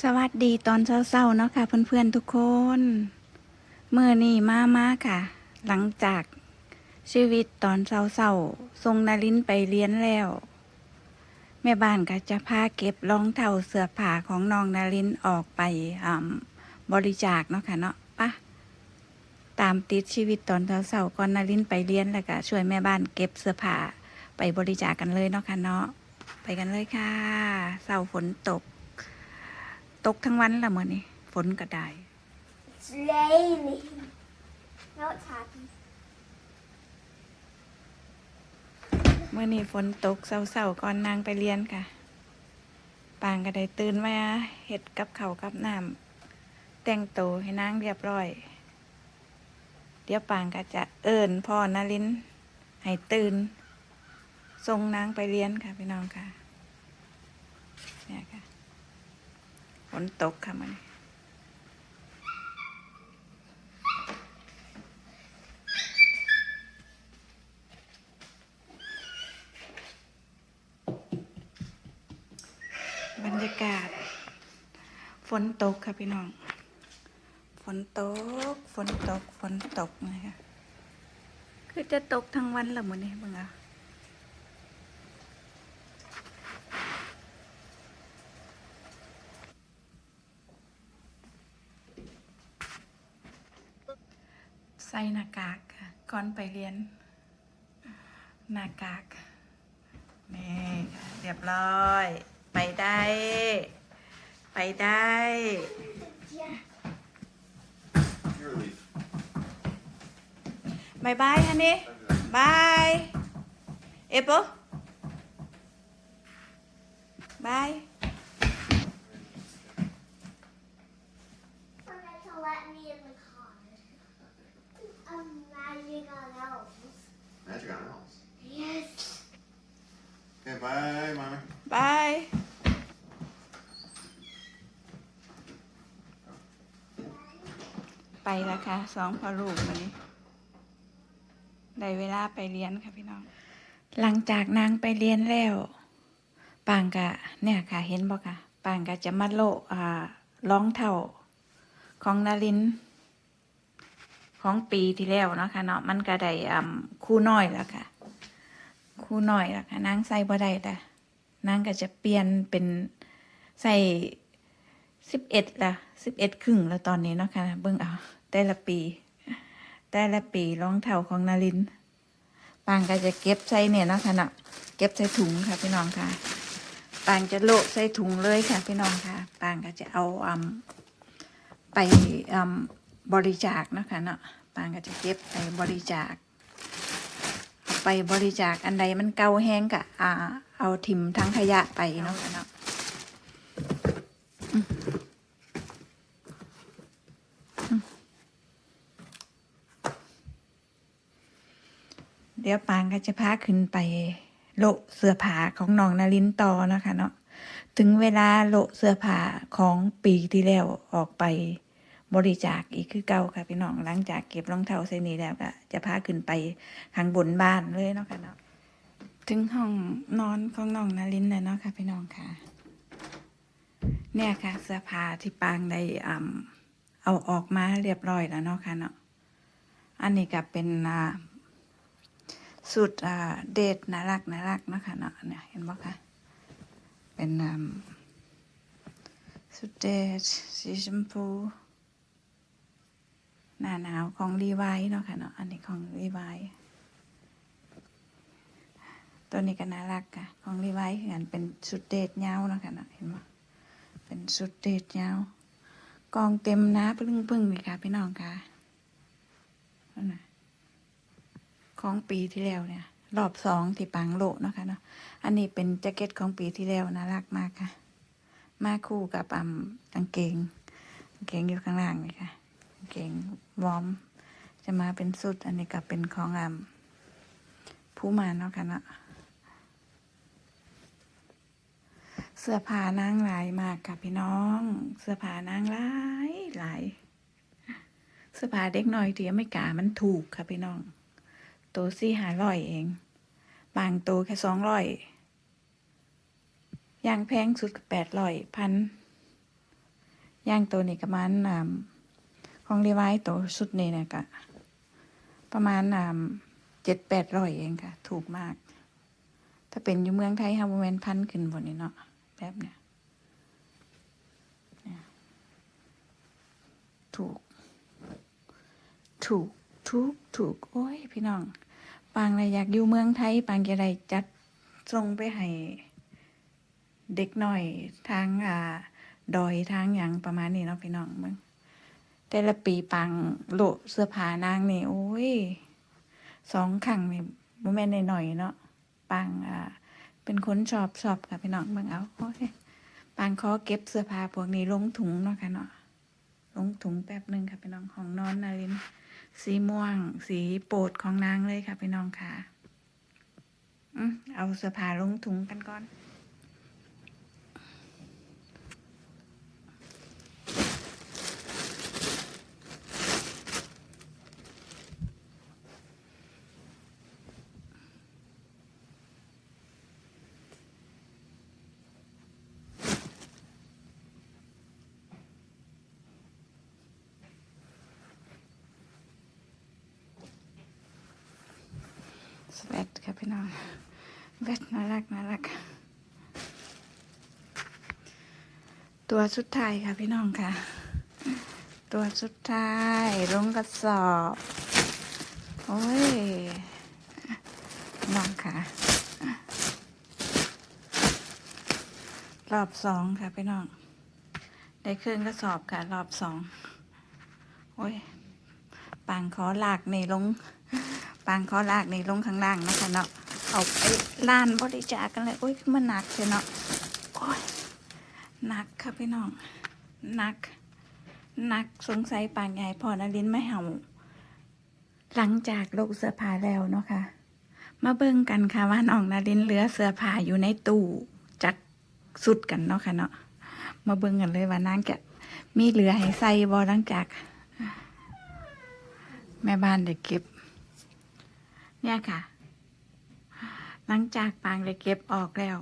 สวัสดีตอนเช้าๆเนาะค่ะเพื่อนๆทุกคนเมื่อนี่มามาค่ะ หลังจากชีวิตตอนเช้าๆทรงนารินไปเรียนแล้ว แม่บ้านก็จะพาเก็บรองเท้าเสื้อผ้าของน้องนารินออกไปอ่าบริจาคเนาะค่ะเนาะปะตามติดชีวิตตอนเช้าๆก่อนนารินไปเรียนแล้วก็ช่วยแม่บ้านเก็บเสื้อผ้าไปบริจาคกันเลยเนาะค่ะเนาะไปกันเลยค่ะเช้าฝนตก ตกทั้งวันละเมื่อนี้ฝนก็ได้ It's raining. No, it's happy. เมื่อนี้ฝนตกเศร้าๆก่อนนางไปเรียนค่ะปางก็ได้ตื่นมาเห็ดกับเขาวกับน้ำแต่งโตวให้นางเรียบร้อย เดี๋ยวปางก็จะเอิญพ่อนารินให้ตื่นส่งนางไปเรียนค่ะพี่น้องค่ะเนี่ยค่ะ ฝนตกค่ะมันบรรยากาศ ฝนตกค่ะพี่น้อง ฝนตก ฝนตก ฝนตกนะคะคือจะตกทั้งวันละมื้อนี้เบิ่งเอา ใส่หน้ากากก่อนไปเรียน หน้ากากนี่เรียบร้อย ไปได้ ไปได้ Yeah. Your leaf. บายบายฮันนี่บายเอปเปิลบาย Magic on owls. Yes. Okay, bye, mommy. บายไปแล้วค่ะสองพ่อลูกวันนี้ได้เวลาไปเรียนค่ะพี่น้อง หลังจากนางไปเรียนแล้วปางกะเนี่ยค่ะเห็นบ่ค่ะปางกะจะมาโลอ่ารองเท้าของนาริน ของปีที่แล้วเนาะค่ะเนาะมันก็ได้อ่าคู่น้อยแล้วค่ะ คู่น้อยแล้วค่ะนางใส่บ่ได้แต่นางก็จะเปลี่ยนเป็นใส่สิบเอ็ดละสิบเอ็ดครึ่งแล้วตอนนี้เนาะค่ะเบิ่งเอาแต่ละปี แต่ละปีรองเท้าของนารินปางก็จะเก็บใส่เนี่ยเนาะค่ะเนาะเก็บใส่ถุงค่ะพี่น้องค่ะปางจะโละใส่ถุงเลยค่ะพี่น้องค่ะปางก็จะเอาอืมไปอืม บริจาคนะคะเนาะปางก็จะเก็บไปบริจาค ไปบริจาคอันใดมันเก่าแห้งกะอ่าเอาทิมทั้งขยะไปเนาะคะเนาะเดี๋ยวปางก็จะพาขึ้นไปโละเสื้อผ้าของน้องนารินต่อเนาะคะเนาะ ถึงเวลาโละเสื้อผ้าของปีที่แล้วออกไป บริจาคอีกคือเก่าค่ะพี่น้องหลังจากเก็บรองเท้าใส่นี้แล้วก็จะพาขึ้นไปข้างบนบ้านเลยเนาะค่ะเนาะถึงห้องนอนของน้องนารินเลยเนาะค่ะพี่น้องค่ะ เนี่ยค่ะเสื้อผ้าที่ปางได้อ่าเอาออกมาเรียบร้อยแล้วเนาะค่ะเนาะอันนี้ก็เป็นอ่าสุดอ่าเดทน่ารักน่ารักเนาะค่ะเนาะเนี่ยเห็นบ่คะเป็นอ่าสุดเดทสีชมพู หน้าหนาวของรีไวเนาะค่ะเนาะอันนี้ของรีไวตัวนี้ก็น่ารักค่ะของรีไวคือกันเป็นสุดเดทยาวเนาะค่ะเนาะเห็นบ่เป็นสุดเดทยาวกองเต็มนะปึ้งปึ้งๆเลยค่ะพี่น้องค่ะนั่นนะของปีที่แล้วเนี่ย รอบสองที่ปังโลเนาะค่ะเนาะอันนี้เป็นแจ็คเก็ตของปีที่แล้วน่ารักมากค่ะ มาคู่กับอ่ากางเกงกางเกงอยู่ข้างล่างเลยค่ะ เก่งวอม จะมาเป็นสุด อันนี้ก็เป็นของอ่าผู้มาเนาะค่ะเนาะเสื้อผ้านางหลายมากค่ะพี่น้อง เสื้อผ้านางหลายหลาย เสื้อผ้าเด็กน้อยที่อเมริกามันถูกค่ะพี่น้อง ตัวสี่หาร้อยเอง บางตัวแค่สองร้อยอย่างแพงสุดก็แปดร้อยพันย่างตัวนี้ประมาณอ่า ของรีไวตัวสุดนี้เนี่ยก็ประมาณอ่าเจ็ดแปดร้อยเองค่ะ ถูกมาก ถ้าเป็นอยู่เมืองไทยฮาโมเมนพันขึ้นบนนี้เนาะแบบเนี้ยเนี่ยถูก ถูก ถูก ถูก โอ้ย พี่น้อง ปางเลยอยากอยู่เมืองไทย ปางจะได้จัดส่งไปให้เด็กหน่อยทางอ่า ดอยทางอย่างประมาณนี้เนาะพี่น้องมึง แต่ละปีปังโลเสื้อผ้านางนี่โอ้ยสองขังนี่โมแม่นหน่อยเนาะปังอ่าเป็นคนชอบชอบค่ะพี่น้องบิ่งเอาโอ้ยปังขอเก็บเสื้อผ้าพวกนี้ลงถุงเนาะค่ะเนาะลงถุงแป๊บหนึ่งค่ะพี่น้องของนอนนารินสีม่วง สีโปรดของนางเลยค่ะพี่น้องค่ะอืมเอาเสื้อผ้าลงถุงกันก่อน สเวตค่ะพี่น้องเวทน่ารักน่ารัก ตัวสุดท้ายค่ะพี่น้องค่ะ ตัวสุดท้ายลงกระสอบ โอ้ยน้องค่ะ รอบสองค่ะพี่น้องได้เครื่งกระสอบค่ะ รอบสอง โอ้ยปังขอหลากนี่ลงางขอลากนี่ลงข้างล่างนะคะเนาะเอาไปล้านบริจาคกันเลยโอ้ยมันหนักเลยเนาะโอ้ยหนักค่ะพี่น้องหนักหนักสงสัยปางใหญ่พอนาลินไม่เห่าหลังจากลกเสื้อผ้าแล้วเนาะค่ะ มาเบิ่งกันค่ะว่าน้องนาลินเหลือเสื้อผ้าอยู่ในตู้จักสุดกันเนาะค่ะเนาะมาเบิ่งกันเลยว่านางจะมีเหลือให้ใส่บ่หลังจาก แม่บ้านได้เก็บ เนี่ยค่ะ หลังจากปางเลยเก็บออกแล้ว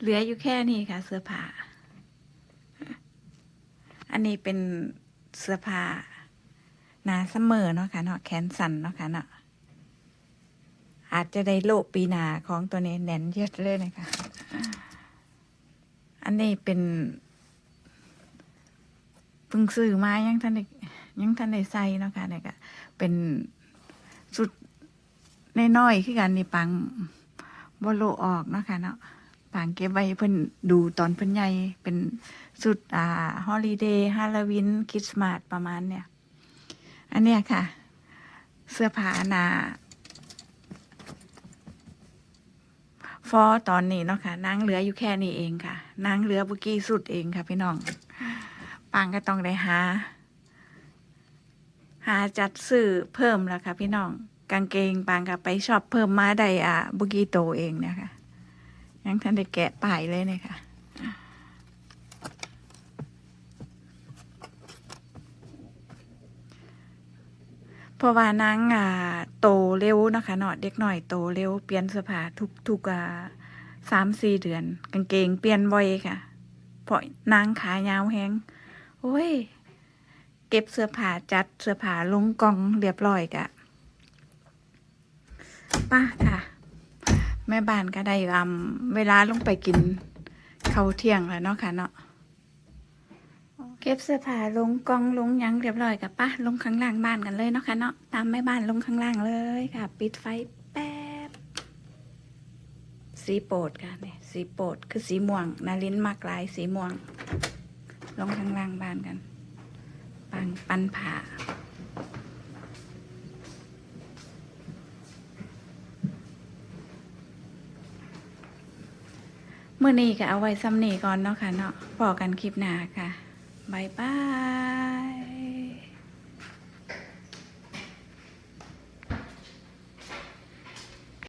เหลืออยู่แค่นี้ค่ะ เสื้อผ้า อันนี้เป็นเสื้อผ้าหนาเสมอเนาะค่ะเนาะแขนสั้นเนาะค่ะเนาะอาจจะได้โลปีนาของตัวนี้แน่นเยอะเลยนะคะอันนี้เป็นเพิ่งซื้อมายังท่านได้ยังท่านได้ใส่เนาะค่ะเนี่ยก็เป็นสุด น้อยๆคือกันนี่ปังบโลออกเนาะค่ะเนาะปังเก็บไว้ให้เพิ่นดูตอนเพิ่นใหญ่เป็นสุดอ่าฮอลิเดย์ฮาโลวีนคริสต์มาสประมาณเนี่ย อันเนี้ยค่ะ เสื้อผ้าหนาฟอตอนนี้เนาะค่ะนางเหลืออยู่แค่นี้เองค่ะนางเหลือบุกี้สุดเองค่ะ พี่น้องปังก็ต้องได้หา หาจัดซื้อเพิ่มแล้วค่ะ พี่น้อง กางเกงปางกับไปชอบเพิ่มมาได้อะบุกีโตเองเนี่ยค่ะยังท่านได้แกะป้ายเลยเนี่ยค่ะเพราะว่านางอ่าโตเร็วนะคะเนาะเด็กหน่อยโตเร็วเปลี่ยนเสื้อผ้าทุกทุกอ่าสามสี่เดือน กางเกงเปลี่ยนบ่อยค่ะ เพราะนางขายาวแฮงโอ้ย เก็บเสื้อผ้าจัดเสื้อผ้าลงกองเรียบร้อยกะ ป้าค่ะ แม่บ้านก็ได้อำเวลาลงไปกินข้าวเที่ยงแล้วเนาะค่ะเนาะเก็บเสื้อผ้าลงกองลงยังเรียบร้อยกับป้าลงข้างล่างบ้านกันเลยเนาะค่ะเนาะตามแม่บ้านลงข้างล่างเลยค่ะ ปิดไฟแป๊บสีโปรดค่ะเนี่ยสีโปรดคือสีม่วง นารินมากลายสีม่วง ลงข้างล่างบ้านกัน ปันปันผ่า มื่อนี้ก็เอาไว้ซ้ำนี่ก่อนเนาะค่ะเนาะพอกันคลิปหน้าค่ะบายบาย